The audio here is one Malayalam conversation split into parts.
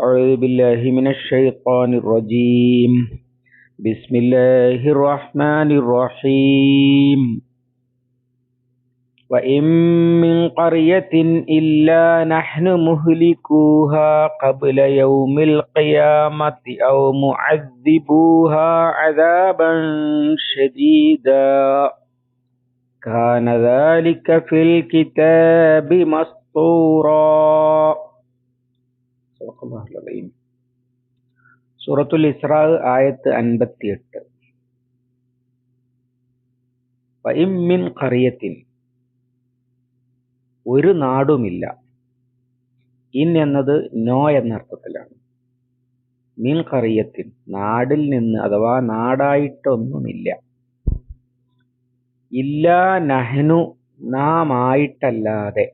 أعوذ بالله من الشيطان الرجيم. بسم الله الرحمن الرحيم. وإن من قرية إلا نحن مهلكوها قبل يوم القيامة أو معذبوها عذابا شديدا. كان ذلك في الكتاب مسطورا. സൂറത്തുൽ ഇസ്രാ ആയത്ത് അൻപത്തിയെട്ട്. മിൻ ഖറിയത്തിൻ ഒരു നാടുമില്ല. ഇൻ എന്നത് നോ എന്ന അർത്ഥത്തിലാണ്. മിൻ കറിയത്തിൻ നാടിൽ നിന്ന് അഥവാ നാടായിട്ടൊന്നുമില്ല. ഇല്ല നഹ്നു നാം ആയിട്ടല്ലാതെ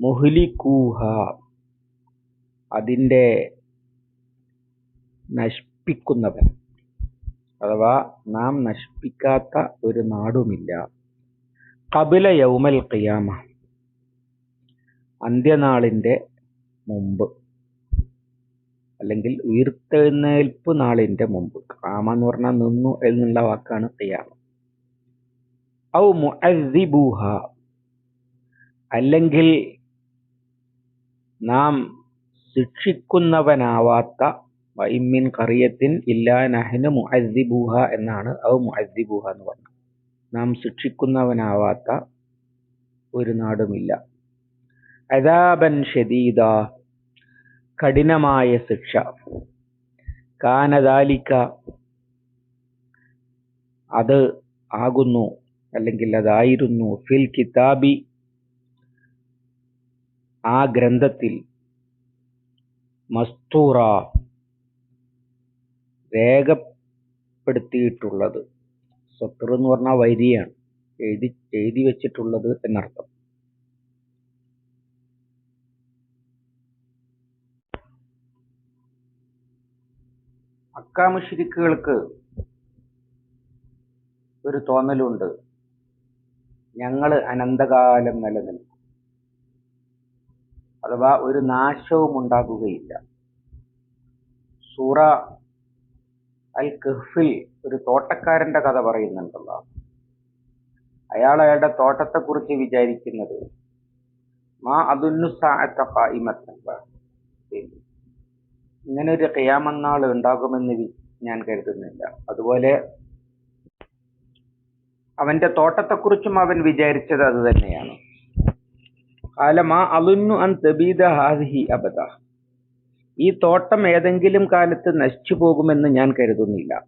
മുഹ്ലിക്കൂഹ അതിന്റെ നശിപ്പിക്കുന്നവൻ. അഥവാ നാം നശിപ്പിക്കാത്ത ഒരു നാടുമില്ല. കപില യൗമൽ ഖിയാമ. അന്ത്യനാളിന്റെ മുമ്പ്. അല്ലെങ്കിൽ ഉയർത്തെഴുന്നേൽപ്പ് നാളിന്റെ മുമ്പ്. കാമ എന്ന് പറഞ്ഞാൽ നിന്നു എന്നുള്ള വാക്കാണ് ഖിയാമ. ഔ മുഹ അല്ലെങ്കിൽ നാം ശിക്ഷിക്കുന്നവനാവാത്ത വൈമിൻ കറിയത്തിൻ ഇല്ലാ നഹ്നു മുഅദ്ദിബൂഹ എന്നാണ് അവ മുഅദ്ദിബൂഹ എന്ന് പറഞ്ഞത്. നാം ശിക്ഷിക്കുന്നവനാവാത്ത ഒരു നാടുമില്ല. അദാബൻ ഷദീദ കഠിനമായ ശിക്ഷ. കാനദാലിക്ക അത് ആകുന്നു അല്ലെങ്കിൽ അതായിരുന്നു ഫിൽ കിതാബി ആ ഗ്രന്ഥത്തിൽ മസ്തൂറ രേഖപ്പെടുത്തിയിട്ടുള്ളത്. സത്തുർ എന്ന് പറഞ്ഞാൽ വരിയാണ്. എഴുതി എഴുതി വെച്ചിട്ടുള്ളത് എന്നർത്ഥം. അക്കാമുഷിരിക്കുകൾക്ക് ഒരു തോന്നലുണ്ട്. ഞങ്ങൾ അനന്തകാലം നിലനിൽക്കും. അഥവാ ഒരു നാശവും ഉണ്ടാകുകയില്ല സൂറ അൽ കഹ്ഫിൽ ഒരു തോട്ടക്കാരന്റെ കഥ പറയുന്നുണ്ടല്ലോ. അയാൾ അയാളുടെ തോട്ടത്തെക്കുറിച്ച് വിചാരിക്കുന്നത് മാ അതുന്നു ഇങ്ങനെ ഒരു കയ്യാമന്നാൾ ഉണ്ടാകുമെന്ന് ഞാൻ കരുതുന്നില്ല. അതുപോലെ അവന്റെ തോട്ടത്തെക്കുറിച്ചും അവൻ വിചാരിച്ചത് അത് തന്നെയാണ്. കാലമാ അലുന്നു അൻ തബീദ ഹാദിഹി അബദ. ഈ തോട്ടം ഏതെങ്കിലും കാലത്ത് നശിച്ചു പോകുമെന്ന് ഞാൻ കരുതുന്നില്ല.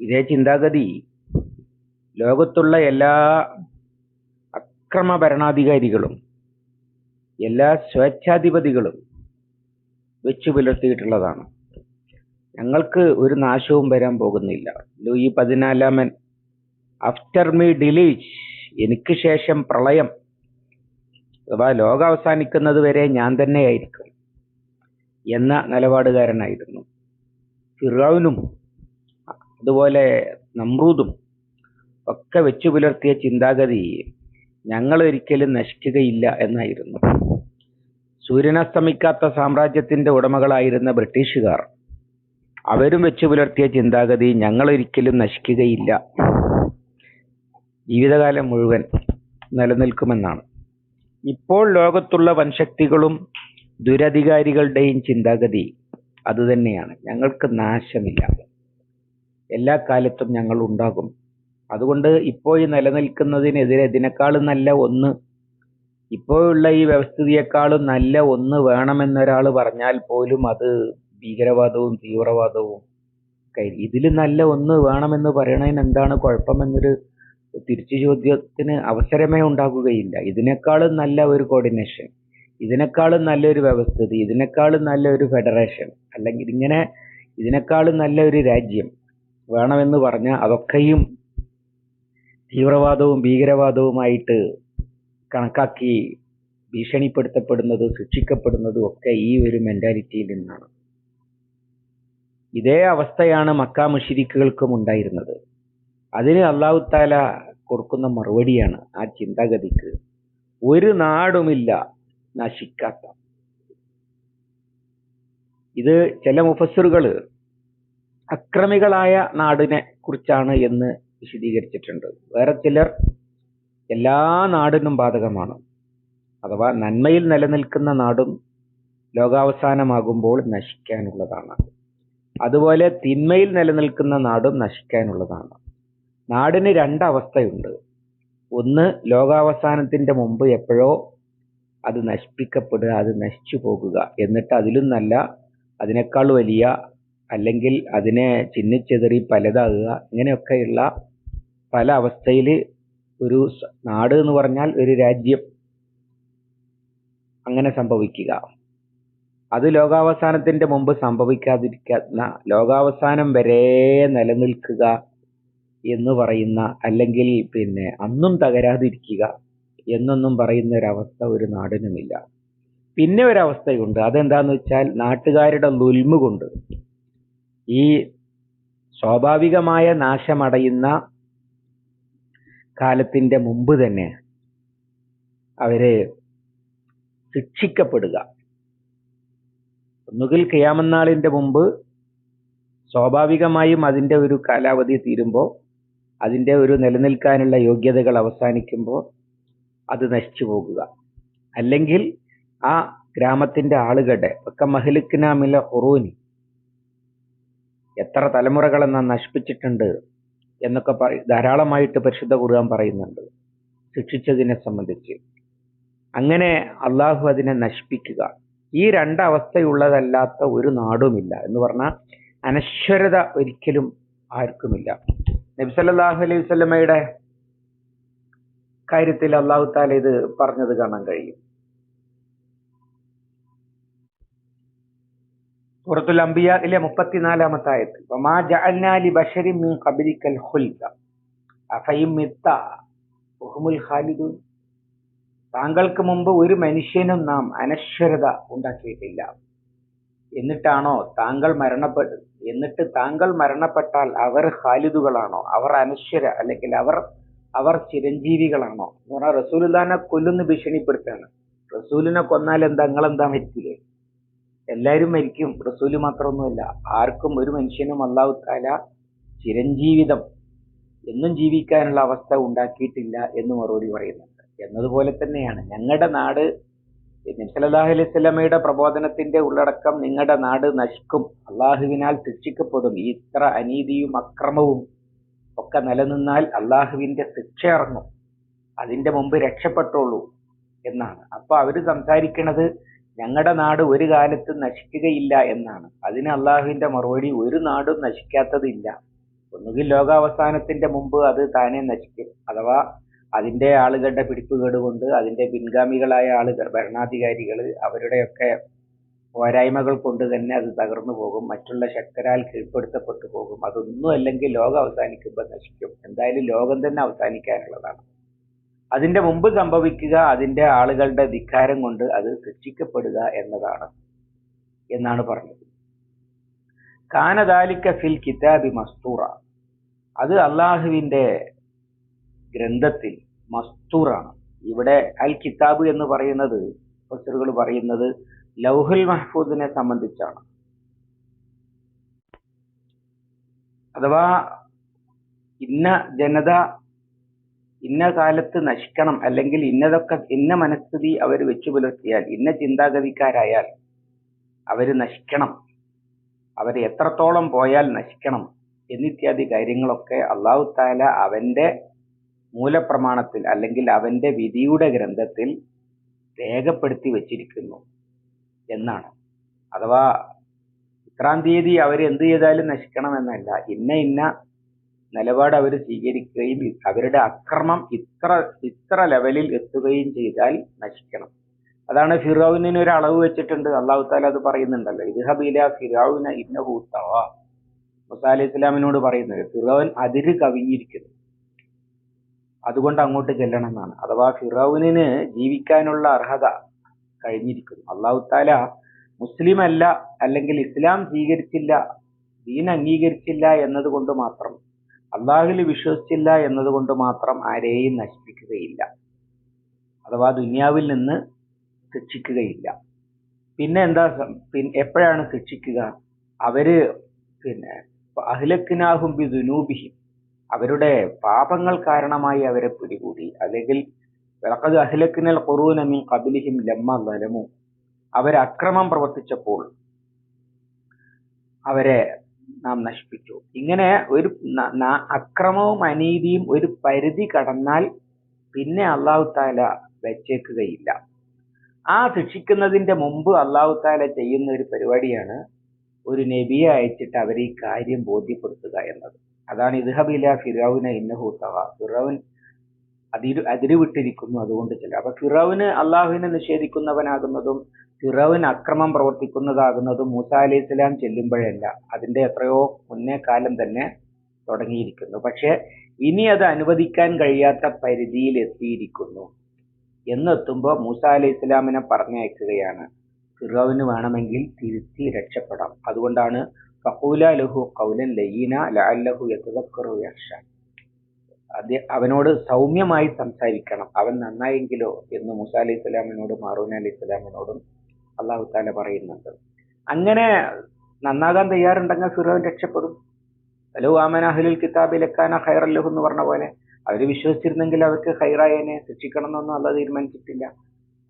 ഇതേ ചിന്താഗതി. ലോകത്തുള്ള എല്ലാ അക്രമ ഭരണാധികാരികളും എല്ലാ സ്വേച്ഛാധിപതികളും വെച്ചു പുലർത്തിയിട്ടുള്ളതാണ്. ഞങ്ങൾക്ക് ഒരു നാശവും വരാൻ പോകുന്നില്ല. ലൂയി പതിനാലാമൻ ആഫ്റ്റർ മീ ഡിലീറ്റ് എനിക്ക് ശേഷം പ്രളയം അഥവാ ലോകം അവസാനിക്കുന്നത് വരെ ഞാൻ തന്നെയായിരിക്കും എന്ന നിലപാടുകാരനായിരുന്നു. ഫിറൌനും അതുപോലെ നമ്രൂദും ഒക്കെ വെച്ചു പുലർത്തിയ ചിന്താഗതി ഞങ്ങൾ ഒരിക്കലും നശിക്കുകയില്ല എന്നായിരുന്നു. സൂര്യനസ്തമിക്കാത്ത സാമ്രാജ്യത്തിന്റെ ഉടമകളായിരുന്ന ബ്രിട്ടീഷുകാർ അവരും വെച്ചു പുലർത്തിയ ചിന്താഗതി ഞങ്ങൾ ഒരിക്കലും നശിക്കുകയില്ല. ജീവിതകാലം മുഴുവൻ നിലനിൽക്കുമെന്നാണ്. ഇപ്പോൾ ലോകത്തുള്ള വൻശക്തികളും ദുരധികാരികളുടെയും ചിന്താഗതി അതുതന്നെയാണ്. ഞങ്ങൾക്ക് നാശമില്ല. എല്ലാ കാലത്തും ഞങ്ങൾ ഉണ്ടാകും. അതുകൊണ്ട് ഇപ്പോൾ നിലനിൽക്കുന്നതിനെതിരെ ഇതിനേക്കാളും നല്ല ഒന്ന് ഇപ്പോഴുള്ള ഈ വ്യവസ്ഥിതിയെക്കാളും നല്ല ഒന്ന് വേണമെന്നൊരാൾ പറഞ്ഞാൽ പോലും അത് ഭീകരവാദവും തീവ്രവാദവും ഇതിൽ നല്ല ഒന്ന് വേണമെന്ന് പറയണതിന് എന്താണ് കുഴപ്പമെന്നൊരു തിരിച്ചു ചോദ്യത്തിന് അവസരമേ ഉണ്ടാകുകയില്ല. ഇതിനേക്കാളും നല്ല ഒരു കോർഡിനേഷൻ ഇതിനേക്കാളും നല്ലൊരു വ്യവസ്ഥിതി ഇതിനേക്കാളും നല്ലൊരു ഫെഡറേഷൻ അല്ലെങ്കിൽ ഇങ്ങനെ ഇതിനേക്കാളും നല്ല ഒരു രാജ്യം വേണമെന്ന് പറഞ്ഞ അതൊക്കെയും തീവ്രവാദവും ഭീകരവാദവുമായിട്ട് കണക്കാക്കി ഭീഷണിപ്പെടുത്തപ്പെടുന്നത് ശിക്ഷിക്കപ്പെടുന്നതും ഒക്കെ ഈ ഒരു മെന്റാലിറ്റിയിൽ നിന്നാണ്. ഇതേ അവസ്ഥയാണ് മക്ക മുഷിരിക്കുകൾക്കും ഉണ്ടായിരുന്നത്. അതിന് അള്ളാഹു താല കൊടുക്കുന്ന മറുപടിയാണ് ആ ചിന്താഗതിക്ക്. ഒരു നാടുമില്ല നശിക്കാത്ത. ഇത് ചില മുഫസ്സിറുകൾ അക്രമികളായ നാടിനെ കുറിച്ചാണ് എന്ന് വിശദീകരിച്ചിട്ടുണ്ട്. വേറെ ചിലർ എല്ലാ നാടിനും ബാധകമാണ്. അഥവാ നന്മയിൽ നിലനിൽക്കുന്ന നാടും ലോകാവസാനമാകുമ്പോൾ നശിക്കാനുള്ളതാണ്. അതുപോലെ തിന്മയിൽ നിലനിൽക്കുന്ന നാടും നശിക്കാനുള്ളതാണ്. നാടിന് രണ്ടവസ്ഥയുണ്ട്. ഒന്ന് ലോകാവസാനത്തിന്റെ മുമ്പ് എപ്പോഴോ അത് നശിപ്പിക്കപ്പെടുക അത് നശിച്ചു പോകുക. എന്നിട്ട് അതിലും നല്ല അതിനേക്കാൾ വലിയ അല്ലെങ്കിൽ അതിനെ ചിന്നിച്ചെതറി പലതാകുക ഇങ്ങനെയൊക്കെയുള്ള പല അവസ്ഥയിൽ ഒരു നാട് എന്ന് പറഞ്ഞാൽ ഒരു രാജ്യം അങ്ങനെ സംഭവിക്കുക. അത് ലോകാവസാനത്തിന്റെ മുമ്പ് സംഭവിക്കാതിരിക്കുന്ന ലോകാവസാനം വരെ നിലനിൽക്കുക. എന്ന് പറയുന്ന അല്ലെങ്കിൽ പിന്നെ അന്നും തകരാതിരിക്കുക എന്നൊന്നും പറയുന്ന ഒരവസ്ഥ ഒരു നാടിനുമില്ല. പിന്നെ ഒരവസ്ഥയുണ്ട്. അതെന്താന്ന് വെച്ചാൽ നാട്ടുകാരുടെ ലുൽമ കൊണ്ട് ഈ സ്വാഭാവികമായ നാശമടയുന്ന കാലത്തിന്റെ മുമ്പ് തന്നെ അവരെ ശിക്ഷിക്കപ്പെടുക. ഒന്നുകിൽ കിയാമന്നാളിന്റെ മുമ്പ് സ്വാഭാവികമായും അതിന്റെ ഒരു കാലാവധി തീരുമ്പോൾ അതിന്റെ ഒരു നിലനിൽക്കാനുള്ള യോഗ്യതകൾ അവസാനിക്കുമ്പോൾ അത് നശിച്ചു പോകുക. അല്ലെങ്കിൽ ആ ഗ്രാമത്തിന്റെ ആളുകളുടെ ഒക്കെ മഹലിക്കിനാമില ഹുറൂനി എത്ര തലമുറകളെ നാം നശിപ്പിച്ചിട്ടുണ്ട് എന്നൊക്കെ പറ ധാരാളമായിട്ട് പരിശുദ്ധ ഖുർആൻ പറയുന്നുണ്ട്. ശിക്ഷിച്ചതിനെ സംബന്ധിച്ച്. അങ്ങനെ അള്ളാഹു അതിനെ നശിപ്പിക്കുക. ഈ രണ്ടവസ്ഥയുള്ളതല്ലാത്ത ഒരു നാടുമില്ല എന്ന് പറഞ്ഞാൽ അനശ്വരത ഒരിക്കലും ആർക്കുമില്ല. നബ്സല്ലാഹു അലൈഹി വസല്ലമയുടെ കാര്യത്തിൽ അള്ളാഹു താല ഇത് പറഞ്ഞത് കാണാൻ കഴിയും. സൂറത്തുൽ അംബിയയിലെ മുപ്പത്തിനാലാമത്തെ ആയത്ത് വമാ ജഅൽനാ ലി ബശരിൻ മിൻ ഖബ്ലിക്കൽ ഖുൽദ അഫയിം മിത്ത വഹുമുൽ ഖാലിദൂൻ താങ്കൾക്ക് മുമ്പ് ഒരു മനുഷ്യനും നാം അനശ്വരത ഉണ്ടാക്കിയിട്ടില്ല എന്നിട്ടാണോ താങ്കൾ മരണപ്പെട്ടു എന്നിട്ട് താങ്കൾ മരണപ്പെട്ടാൽ അവർ ഖാലിദുകളാണോ? അവർ അനശ്വര അല്ലെങ്കിൽ അവർ അവർ ചിരഞ്ജീവികളാണോ? എന്ന് പറഞ്ഞാൽ റസൂലുല്ലാനെ കൊല്ലുന്ന ഭീഷണിപ്പെടുത്താണ് റസൂലിനെ കൊന്നാൽ എന്താ നിങ്ങളെന്താ മരിക്കില്ലേ എല്ലാവരും മരിക്കും. റസൂൽ മാത്രമൊന്നുമല്ല. ആർക്കും ഒരു മനുഷ്യനും അള്ളാഹു താല ചിരഞ്ജീവിതം എന്നും ജീവിക്കാനുള്ള അവസ്ഥ ഉണ്ടാക്കിയിട്ടില്ല എന്ന് മറുപടി പറയുന്നുണ്ട്. എന്നതുപോലെ തന്നെയാണ് ഞങ്ങളുടെ നാട് സ്വലമയുടെ പ്രബോധനത്തിന്റെ ഉള്ളടക്കം നിങ്ങളുടെ നാട് നശിക്കും. അള്ളാഹുവിനാൽ ശിക്ഷിക്കപ്പെടും. ഈ ഇത്ര അനീതിയും അക്രമവും ഒക്കെ നിലനിന്നാൽ അള്ളാഹുവിന്റെ ശിക്ഷ ഇറങ്ങും. അതിന്റെ മുമ്പ് രക്ഷപ്പെട്ടുള്ളൂ എന്നാണ്. അപ്പൊ അവർ സംസാരിക്കുന്നത് ഞങ്ങളുടെ നാട് ഒരു കാലത്ത് നശിക്കുകയില്ല എന്നാണ്. അതിന് അള്ളാഹുവിന്റെ മറുപടി ഒരു നാടും നശിക്കാത്തതില്ല. ഒന്നുകിൽ ലോകാവസാനത്തിന്റെ മുമ്പ് അത് താനെ നശിക്കും. അഥവാ അതിന്റെ ആളുകളുടെ പിടിപ്പുകേട് കൊണ്ട് അതിന്റെ പിൻഗാമികളായ ആളുകൾ ഭരണാധികാരികൾ അവരുടെയൊക്കെ പോരായ്മകൾ കൊണ്ട് തന്നെ അത് തകർന്നു പോകും. മറ്റുള്ള ശക്തരാൽ കീഴ്പ്പെടുത്തപ്പെട്ടു പോകും. അതൊന്നും അല്ലെങ്കിൽ ലോകം അവസാനിക്കുമ്പോൾ നശിക്കും. എന്തായാലും ലോകം തന്നെ അവസാനിക്കാനുള്ളതാണ്. അതിന്റെ മുമ്പ് സംഭവിക്കുക അതിന്റെ ആളുകളുടെ ധിക്കാരം കൊണ്ട് അത് ശിക്ഷിക്കപ്പെടുക എന്നതാണ് എന്നാണ് പറഞ്ഞത്. കാനദാലിക്ക ഫിൽ കിതാബി മസ്തൂറ. അത് അള്ളാഹുവിന്റെ ഗ്രന്ഥത്തിൽ മസ്തൂറാണ്. ഇവിടെ അൽ കിതാബ് എന്ന് പറയുന്നത് ഫസറുകൾ പറയുന്നത് ലൗഹുൽ മഹ്ഫൂദിനെ സംബന്ധിച്ചാണ്. അഥവാ ഇന്ന ജനത ഇന്ന കാലത്ത് നശിക്കണം അല്ലെങ്കിൽ ഇന്നതൊക്കെ ഇന്ന മനസ്ഥിതി അവർ വെച്ചു പുലർത്തിയാൽ ഇന്ന ചിന്താഗതിക്കാരായാൽ അവർ നശിക്കണം. അവർ എത്രത്തോളം പോയാൽ നശിക്കണം എന്നിത്യാദി കാര്യങ്ങളൊക്കെ അള്ളാഹു താല അവന്റെ മൂലപ്രമാണത്തിൽ അല്ലെങ്കിൽ അവന്റെ വിധിയുടെ ഗ്രന്ഥത്തിൽ രേഖപ്പെടുത്തി വച്ചിരിക്കുന്നു എന്നാണ്. അഥവാ ഇത്രാം തീയതി അവർ എന്ത് ചെയ്താലും നശിക്കണമെന്നല്ല. ഇന്ന ഇന്ന നിലപാട് അവർ സ്വീകരിക്കുകയും അവരുടെ അക്രമം ഇത്ര ഇത്ര ലെവലിൽ എത്തുകയും ചെയ്താൽ നശിക്കണം. അതാണ് ഫിറൌവിന് ഒരു അളവ് വെച്ചിട്ടുണ്ട്. അള്ളാഹു താല അത് പറയുന്നുണ്ടല്ലോ. ഇദ്ഹബില ഫിറൌന ഇന്ന തവ. മുസാ ഇസ്ലാമിനോട് പറയുന്നത് ഫിറോൻ അതിര് കവിഞ്ഞിരിക്കുന്നു. അതുകൊണ്ട് അങ്ങോട്ട് ചെല്ലണം എന്നാണ് അഥവാ ഫിറൌനിന് ജീവിക്കാനുള്ള അർഹത കഴിഞ്ഞിരിക്കുന്നു. അള്ളാഹു താല മുസ്ലിം അല്ല അല്ലെങ്കിൽ ഇസ്ലാം സ്വീകരിച്ചില്ല ദീൻ അംഗീകരിച്ചില്ല എന്നതുകൊണ്ട് മാത്രം അള്ളാഹുവിൽ വിശ്വസിച്ചില്ല എന്നതുകൊണ്ട് മാത്രം ആരെയും നശിപ്പിക്കുകയില്ല. അഥവാ ദുനിയാവിൽ നിന്ന് ശിക്ഷിക്കുകയില്ല. പിന്നെ എന്താ പിന്നെ എപ്പോഴാണ് ശിക്ഷിക്കുക? അവർ പിന്നെ അഹ്ലക്കിനാഹും ബി ദുനൂബിഹിം അവരുടെ പാപങ്ങൾ കാരണമായി അവരെ പിടികൂടി. അല്ലെങ്കിൽ വിളക്കത് അഹിലക്കിനൽ ഖുറൂന കബിലിഹിം ലമ്മ ളലമു അവരെ അക്രമം പ്രവർത്തിച്ചപ്പോൾ അവരെ നാം നശിപ്പിച്ചു. ഇങ്ങനെ ഒരു അക്രമവും അനീതിയും ഒരു പരിധി കടന്നാൽ പിന്നെ അള്ളാഹു താല വെച്ചേക്കുകയില്ല. ആ ശിക്ഷിക്കുന്നതിന്റെ മുമ്പ് അള്ളാഹു താല ചെയ്യുന്ന ഒരു പരിപാടിയാണ് ഒരു നബിയെ അയച്ചിട്ട് അവരെ ഈ കാര്യം ബോധ്യപ്പെടുത്തുക എന്നത്. അതാണ് ഇദ്ഹബില ഫിറൌന ഇന്നഹു തവ. ഫിറൌൻ അതിരു അതിരുവിട്ടിരിക്കുന്നു അതുകൊണ്ട് ചില അപ്പൊ ഫിറൌന് അള്ളാഹുവിനെ നിഷേധിക്കുന്നവനാകുന്നതും ഫിറൌൻ അക്രമം പ്രവർത്തിക്കുന്നതാകുന്നതും മൂസ അലൈഹി ഇസ്ലാം ചെല്ലുമ്പോഴല്ല. അതിന്റെ എത്രയോ മുന്നേ കാലം തന്നെ തുടങ്ങിയിരിക്കുന്നു. പക്ഷെ ഇനി അത് അനുവദിക്കാൻ കഴിയാത്ത പരിധിയിൽ എത്തിയിരിക്കുന്നു. എന്നെത്തുമ്പോൾ മൂസ അലൈഹി ഇസ്ലാമിനെ പറഞ്ഞയക്കുകയാണ്. ഫിറോവിന് വേണമെങ്കിൽ തിരുത്തി രക്ഷപ്പെടാം. അതുകൊണ്ടാണ് ഫഖൂല ലഹു കൗലൻ ലയീന ലഅല്ലഹു യതദക്കറു യഖ്ഷ അത് അവനോട് സൗമ്യമായി സംസാരിക്കണം. അവൻ നന്നായെങ്കിലോ എന്ന് മൂസ അലൈഹി സ്വലാമിനോടും മാറൂൻ അലൈഹി സ്വലാമിനോടും അള്ളാഹു താല പറയുന്നുണ്ട്. അങ്ങനെ നന്നാകാൻ തയ്യാറുണ്ടെങ്കിൽ ഫിറോൻ രക്ഷപ്പെടും. അലോ ആമന അഹ്ലുൽ കിതാബിലെക്കാന ഖൈറല്ലഹു എന്ന് പറഞ്ഞ പോലെ അവർ വിശ്വസിച്ചിരുന്നെങ്കിൽ അവർക്ക് ഖൈറായനെ ശിക്ഷിക്കണം എന്നൊന്നും അല്ല തീരുമാനിച്ചിട്ടില്ല.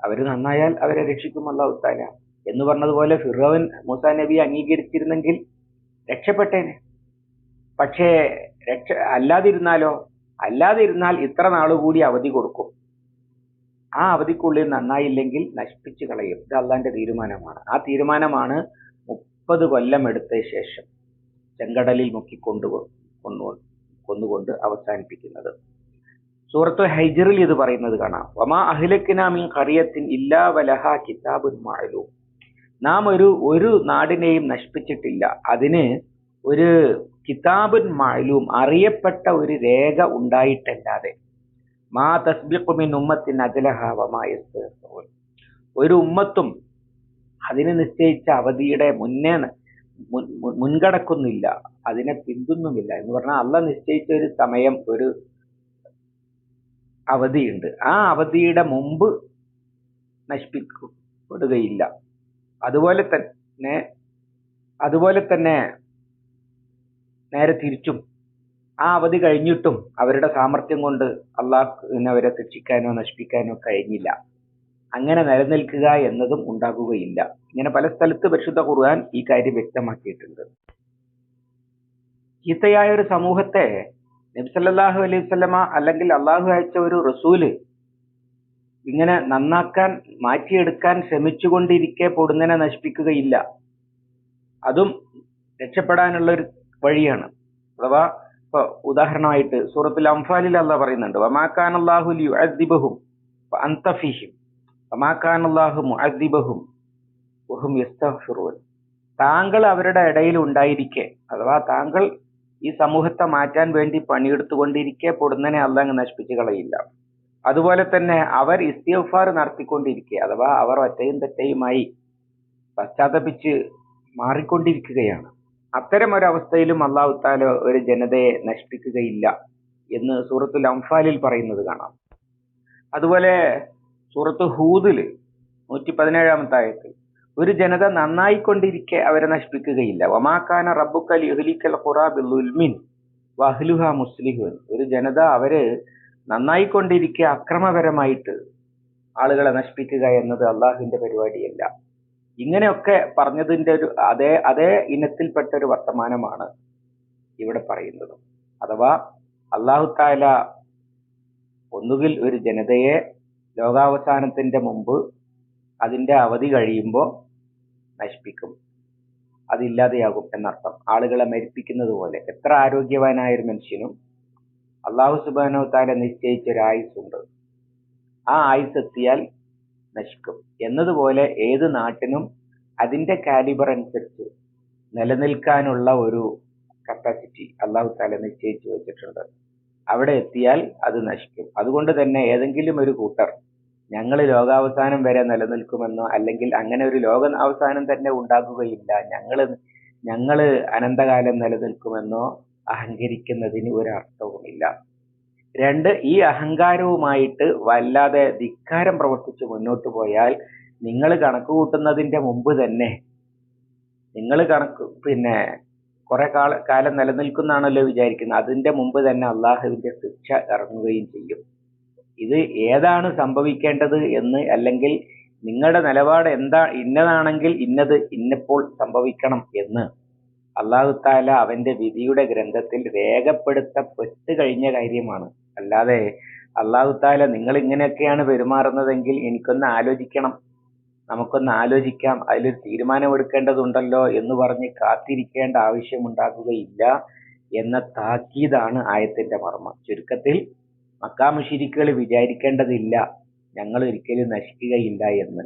അവർ നന്നായാൽ അവരെ രക്ഷിക്കും അള്ളാഹു താല എന്ന് പറഞ്ഞതുപോലെ ഫിറോവൻ മൂസ നബി അംഗീകരിച്ചിരുന്നെങ്കിൽ രക്ഷപ്പെട്ടേനെ. പക്ഷേ രക്ഷ അല്ലാതിരുന്നാലോ? അല്ലാതിരുന്നാൽ ഇത്ര നാളുകൂടി അവധി കൊടുക്കും. ആ അവധിക്കുള്ളിൽ നന്നായില്ലെങ്കിൽ നശിപ്പിച്ചു കളയും. ഇത് അള്ളാന്റെ തീരുമാനമാണ്. ആ തീരുമാനമാണ് മുപ്പത് കൊല്ലം എടുത്ത ശേഷം ചെങ്കടലിൽ മുക്കിക്കൊണ്ടു കൊണ്ടു കൊന്നുകൊണ്ട് അവസാനിപ്പിക്കുന്നത്. സൂറത്ത് ഹൈജറിൽ ഇത് പറയുന്നത് കാണാം. വമാ അഹിലക്കിനാമിൻ മിൻ ഖറിയത്തിൻ ഇല്ലാ വലഹ കിതാബുൻ മഅലൂം. നാം ഒരു ഒരു നാടിനെയും നശിപ്പിച്ചിട്ടില്ല. അതിന് ഒരു കിതാബുൻ മഅലൂം അറിയപ്പെട്ട ഒരു രേഖ ഉണ്ടായിട്ടല്ലാതെ. മാ തസ്ബിക്കുമിൻ മിൻ ഉമ്മത്തിൻ അജലഹ ഒരു ഉമ്മത്തും അതിന് നിശ്ചയിച്ച അവധിയുടെ മുന്നേ മുൻകടക്കുന്നില്ല. അതിനെ പിന്തുന്നുമില്ല എന്ന് പറഞ്ഞാൽ അല്ല നിശ്ചയിച്ച ഒരു സമയം ഒരു അവധിയുണ്ട്. ആ അവധിയുടെ മുമ്പ് നശിപ്പിക്കപ്പെടുകയില്ല. അതുപോലെ തന്നെ അതുപോലെ തന്നെ നേരെ തിരിച്ചും ആ അവധി കഴിഞ്ഞിട്ടും അവരുടെ സാമർഥ്യം കൊണ്ട് അള്ളാഹുവിനെ അവരെ ശിക്ഷിക്കാനോ നശിപ്പിക്കാനോ കഴിഞ്ഞില്ല. അങ്ങനെ നിലനിൽക്കുക എന്നതും ഉണ്ടാകുകയില്ല. ഇങ്ങനെ പല സ്ഥലത്ത് പരിശുദ്ധ ഖുർആൻ ഈ കാര്യം വ്യക്തമാക്കിയിട്ടുണ്ട്. ചീത്തയായ ഒരു സമൂഹത്തെ നബ്സല്ലാഹു അലൈഹി സ്വലമ അല്ലെങ്കിൽ അള്ളാഹു അയച്ച ഒരു റസൂൽ ഇങ്ങനെ നന്നാക്കാൻ മാറ്റിയെടുക്കാൻ ശ്രമിച്ചുകൊണ്ടിരിക്കെ പൊടുന്നനെ നശിപ്പിക്കുകയില്ല. അതും രക്ഷപ്പെടാനുള്ള ഒരു വഴിയാണ്. അഥവാ ഇപ്പൊ ഉദാഹരണമായിട്ട് സൂറത്തുൽ അംഫാലിൽ അല്ല പറയുന്നുണ്ട് വമാക്കാൻ അള്ളാഹു യുഅദ്ദിബഹും അന്തഫിഹിം വമാക്കാൻ വഹും താങ്കൾ അവരുടെ ഇടയിൽ ഉണ്ടായിരിക്കെ അഥവാ താങ്കൾ ഈ സമൂഹത്തെ മാറ്റാൻ വേണ്ടി പണിയെടുത്തുകൊണ്ടിരിക്കെ പൊടുന്നനെ അല്ല അങ്ങ് നശിപ്പിച്ചു കളയില്ല. അതുപോലെ തന്നെ അവർ ഇസ്തിഗ്ഫാർ നടത്തിക്കൊണ്ടിരിക്കുക അഥവാ അവർ ഒറ്റയും തെറ്റയുമായി പശ്ചാത്തപിച്ച് മാറിക്കൊണ്ടിരിക്കുകയാണ്. അത്തരം ഒരവസ്ഥയിലും അള്ളാഹു താല ഒരു ജനതയെ നശിപ്പിക്കുകയില്ല എന്ന് സൂറത്തുൽ അംഫാലിൽ പറയുന്നത് കാണാം. അതുപോലെ സൂറത്ത് ഹൂദിൽ നൂറ്റി പതിനേഴാമത്തെ ആയത്തിൽ ഒരു ജനത നന്നായിക്കൊണ്ടിരിക്കെ അവരെ നശിപ്പിക്കുകയില്ല. വമാക്കാന റബ്ബുക്കൽ യുഹലിക്കൽ വഹ്ലുഹ മുസ്ലിഹുൻ. ഒരു ജനത അവർ നന്നായിക്കൊണ്ടിരിക്കെ അക്രമപരമായിട്ട് ആളുകളെ നശിപ്പിക്കുക എന്നത് അള്ളാഹുവിന്റെ പരിപാടിയല്ല. ഇങ്ങനെയൊക്കെ പറഞ്ഞതിന്റെ ഒരു അതേ അതേ ഇനത്തിൽപ്പെട്ട ഒരു വർത്തമാനമാണ് ഇവിടെ പറയുന്നത്. അഥവാ അള്ളാഹു താല ഒന്നുകിൽ ഒരു ജനതയെ ലോകാവസാനത്തിന്റെ മുമ്പ് അതിന്റെ അവധി കഴിയുമ്പോൾ നശിപ്പിക്കും. അതില്ലാതെയാകും എന്നർത്ഥം. ആളുകളെ മരിപ്പിക്കുന്നത് പോലെ. എത്ര ആരോഗ്യവാനായ ഒരു മനുഷ്യനും അള്ളാഹു സുബാനോ താര നിശ്ചയിച്ച ഒരു ആയുസ്സുണ്ട് ആ ആയുസ് എത്തിയാൽ നശിക്കും. എന്നതുപോലെ ഏത് നാട്ടിനും അതിന്റെ കാലിബർ അനുസരിച്ച് നിലനിൽക്കാനുള്ള ഒരു കപ്പാസിറ്റി അള്ളാഹു താല നിശ്ചയിച്ചു വെച്ചിട്ടുണ്ട്. അവിടെ എത്തിയാൽ അത് നശിക്കും. അതുകൊണ്ട് തന്നെ ഏതെങ്കിലും ഒരു കൂട്ടർ ഞങ്ങൾ ലോകാവസാനം വരെ നിലനിൽക്കുമെന്നോ അല്ലെങ്കിൽ അങ്ങനെ ഒരു ലോക അവസാനം തന്നെ ഉണ്ടാകുകയില്ല ഞങ്ങൾ ഞങ്ങൾ അനന്തകാലം നിലനിൽക്കുമെന്നോ അഹങ്കരിക്കുന്നതിന് ഒരു അർത്ഥവുമില്ല രണ്ട് ഈ അഹങ്കാരവുമായിട്ട് വല്ലാതെ ധിക്കാരം പ്രവർത്തിച്ച് മുന്നോട്ട് പോയാൽ നിങ്ങൾ കണക്ക് കൂട്ടുന്നതിന്റെ മുമ്പ് തന്നെ നിങ്ങൾ കണക്ക് പിന്നെ കുറെ കാല കാലം നിലനിൽക്കുന്നാണല്ലോ വിചാരിക്കുന്നത്. അതിന്റെ മുമ്പ് തന്നെ അള്ളാഹുവിന്റെ ശിക്ഷ ഇറങ്ങുകയും ചെയ്യും. ഇത് ഏതാണ് സംഭവിക്കേണ്ടത് എന്ന് അല്ലെങ്കിൽ നിങ്ങളുടെ നിലപാട് എന്താ ഇന്നതാണെങ്കിൽ ഇന്നത് ഇന്നപ്പോൾ സംഭവിക്കണം എന്ന്. അള്ളാഹു താല അവന്റെ വിധിയുടെ ഗ്രന്ഥത്തിൽ രേഖപ്പെടുത്തപ്പെട്ട് കഴിഞ്ഞ കാര്യമാണ്. അല്ലാതെ അള്ളാഹു താല നിങ്ങൾ ഇങ്ങനെയൊക്കെയാണ് പെരുമാറുന്നതെങ്കിൽ എനിക്കൊന്ന് ആലോചിക്കണം. നമുക്കൊന്ന് ആലോചിക്കാം. അതിലൊരു തീരുമാനമെടുക്കേണ്ടതുണ്ടല്ലോ എന്ന് പറഞ്ഞ് കാത്തിരിക്കേണ്ട ആവശ്യമുണ്ടാകുകയില്ല എന്ന താക്കീതാണ് ആയത്തിന്റെ മർമ്മം. ചുരുക്കത്തിൽ മക്കാമുഷിരിക്കുകൾ വിചാരിക്കേണ്ടതില്ല. ഞങ്ങൾ ഒരിക്കലും നശിക്കുകയില്ല എന്ന്.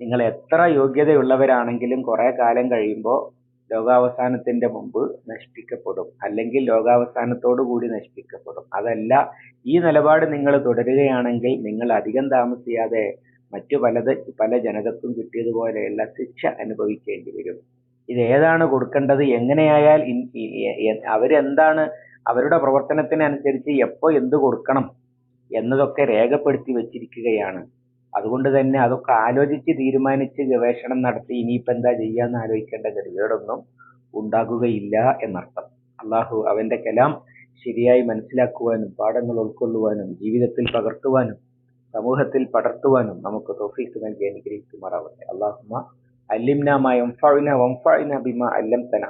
നിങ്ങൾ എത്ര യോഗ്യതയുള്ളവരാണെങ്കിലും കുറെ കാലം കഴിയുമ്പോൾ ലോകാവസാനത്തിന്റെ മുമ്പ് നശിപ്പിക്കപ്പെടും. അല്ലെങ്കിൽ ലോകാവസാനത്തോടു കൂടി നശിപ്പിക്കപ്പെടും. അതല്ല ഈ നിലപാട് നിങ്ങൾ തുടരുകയാണെങ്കിൽ നിങ്ങൾ അധികം താമസിയാതെ മറ്റു പലത് പല ജനതക്കും കിട്ടിയതുപോലെയുള്ള ശിക്ഷ അനുഭവിക്കേണ്ടി വരും. ഇത് ഏതാണ് കൊടുക്കേണ്ടത്? എങ്ങനെയായാൽ അവരെന്താണ് അവരുടെ പ്രവർത്തനത്തിനനുസരിച്ച് എപ്പോ എന്ത് കൊടുക്കണം എന്നതൊക്കെ രേഖപ്പെടുത്തി വെച്ചിരിക്കുകയാണ്. അതുകൊണ്ട് തന്നെ അതൊക്കെ ആലോചിച്ച് തീരുമാനിച്ച് ഗവേഷണം നടത്തി ഇനിയിപ്പോ എന്താ ചെയ്യാന്ന് ആലോചിക്കേണ്ട ഗതികേടൊന്നും ഉണ്ടാകുകയില്ല എന്നർത്ഥം അള്ളാഹു അവന്റെ കലാം ശരിയായി മനസ്സിലാക്കുവാനും പാഠങ്ങൾ ഉൾക്കൊള്ളുവാനും ജീവിതത്തിൽ പകർത്തുവാനും സമൂഹത്തിൽ പടർത്തുവാനും നമുക്ക് തൗഫീഖ് നൽകി അനുഗ്രഹിക്കുമാറാവട്ടെ അള്ളാഹുമ അല്ലിംന മാ യൻഫഉന വൻഫഅന ബിമാ അല്ലംതന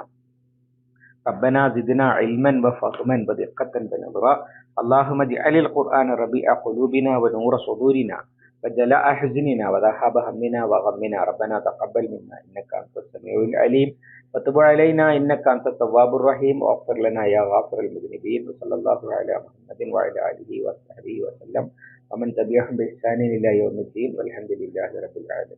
ربنا زدنا علما وفهما ودقة ونظرا اللهم اجعل القرآن ربيع قلوبنا ونور صدورنا وجلاء حزننا وذهاب همنا وغمنا. ربنا تقبل منا إنك أنت السميع العليم. وتب علينا إنك أنت التواب الرحيم. واغفر لنا يا غافر المذنبين. وصلى الله على محمد وعلى آله وصحبه وسلم. ومن تبعهم بإحسان إلى يوم الدين والحمد لله رب العالمين.